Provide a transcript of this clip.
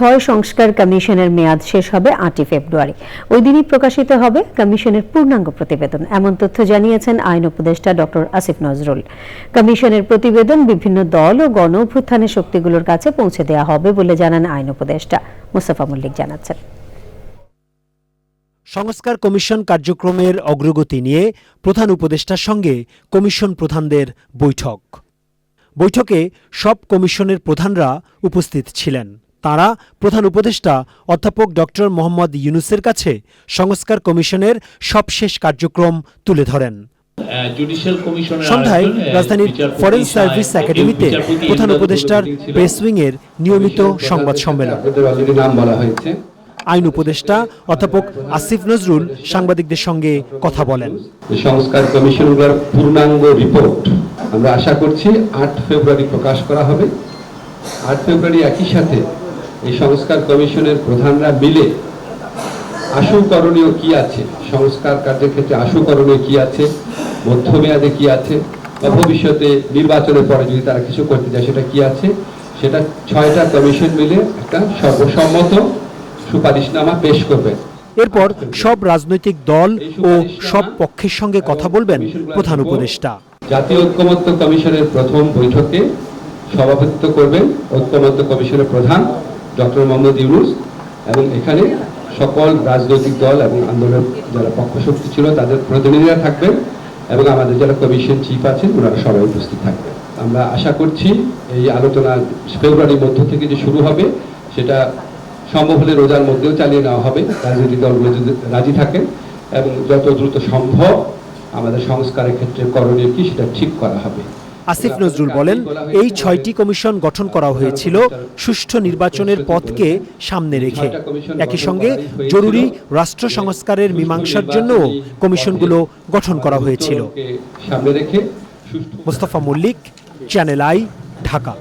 ছয় সংস্কার কমিশনের মেয়াদ শেষ হবে আটই ফেব্রুয়ারি। ওই দিনই প্রকাশিত হবে কমিশনের পূর্ণাঙ্গ প্রতিবেদন। এমন তথ্য জানিয়েছেন আইন উপদেষ্টা ডক্টর আসিফ নজরুল। কমিশনের প্রতিবেদন বিভিন্ন দল ও গণ শক্তিগুলোর কাছে পৌঁছে দেওয়া হবে বলে জানান আইন উপদেষ্টা মোস্তফা মল্লিক জানাচ্ছেন। সংস্কার কমিশন কার্যক্রমের অগ্রগতি নিয়ে প্রধান উপদেষ্টার সঙ্গে কমিশন প্রধানদের বৈঠক। বৈঠকে সব কমিশনের প্রধানরা উপস্থিত ছিলেন। তারা প্রধান উপদেষ্টা অধ্যাপক ডক্টর মোহাম্মদ ইউনুসের কাছে সংস্কার কমিশনের সবশেষ কার্যক্রম তুলে ধরেন। সন্ধ্যায় রাজধানীর ফরেন সার্ভিস একাডেমিতে প্রধান উপদেষ্টার। প্রেস উইংয়ের নিয়মিত সংবাদ সম্মেলন। আইন উপদেষ্টা অধ্যাপক আসিফ নজরুল সাংবাদিকদের সঙ্গে কথা বলেন। সংস্কার কমিশনগুলোর পূর্ণাঙ্গ রিপোর্ট আমরা আশা করছি আট ফেব্রুয়ারি প্রকাশ করা হবে। আট ফেব্রুয়ারি একই সাথে এই সংস্কার কমিশনের প্রধানরা মিলে আশু করণীয় কি আছে? সংস্কার কার্যের ক্ষেত্রে আশু করণীয় কি আছে? মধ্যমেয়াদে কি আছে? বা ভবিষ্যতে নির্বাচনের পরে যদি তারা কিছু করতে চায় সেটা কি আছে? সেটা ছয়টা কমিশন মিলে একটা সর্বসম্মত সুপারিশনামা পেশ করবে। এরপর সব রাজনৈতিক দল ও সব পক্ষের সঙ্গে কথা বলবেন প্রধান উপদেষ্টা। জাতীয় ঐক্যমত্য কমিশনের প্রথম বৈঠকে সভাপতিত্ব করবেন ঐক্যমত্য কমিশনের প্রধান ডক্টর মোহাম্মদ ইউনুস এবং এখানে সকল রাজনৈতিক দল এবং আন্দোলন যারা পক্ষশক্তি ছিল, তাদের প্রতিনিধিরা থাকবেন এবং আমাদের যারা কমিশন চিফ আছেন, ওনারা সবাই উপস্থিত থাকবেন। আমরা আশা করছি এই আলোচনা ফেব্রুয়ারির মধ্য থেকে যে শুরু হবে, সেটা সম্ভব হলে রোজার মধ্যেও চালিয়ে নেওয়া হবে। রাজনৈতিক দলগুলো যদি রাজি থাকেন এবং যত দ্রুত সম্ভব আমাদের সংস্কারের ক্ষেত্রে করণীয় কি, সেটা ঠিক করা হবে। আসিফ নজরুল বলেন এই ছয়টি কমিশন গঠন করা হয়েছিল সুষ্ঠু নির্বাচনের পথকে সামনে রেখে। একই সঙ্গে জরুরি রাষ্ট্র সংস্কারের মীমাংসার জন্য কমিশনগুলো গঠন করা হয়েছিল। Mostafa Mallik channel I Dhaka